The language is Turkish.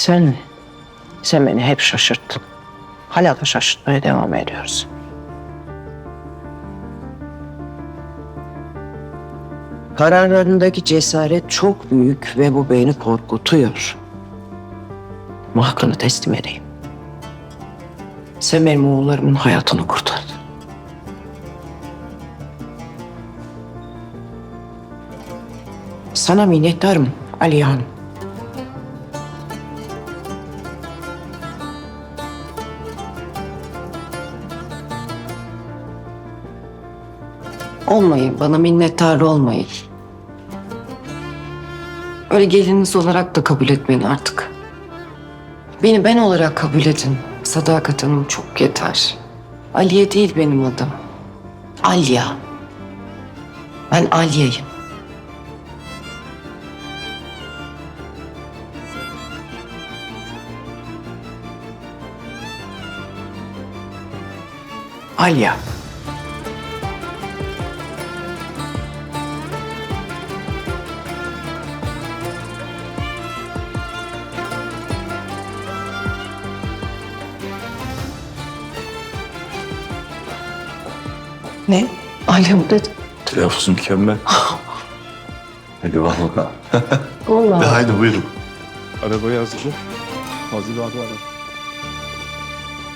Sen, sen beni hep şaşırttın. Hala da şaşırtmaya devam ediyoruz. Kararlarındaki cesaret çok büyük ve bu beni korkutuyor. Ama hakkını teslim edeyim. Sen benim oğullarımın hayatını kurtardın. Sana minnettarım Aliye Hanım. Olmayın, bana minnettar olmayın. Öyle geliniz olarak da kabul etmeyin artık. Beni ben olarak kabul edin. Sadakat Hanım çok yeter. Aliye değil benim adım. Alya. Ben Alya'yım. Alya. Ne? Alya mı dedi? Telaffuz mükemmel. Hadi bakalım. Allah. Haydi buyurun. Arabayı hazırla. Hazır abi.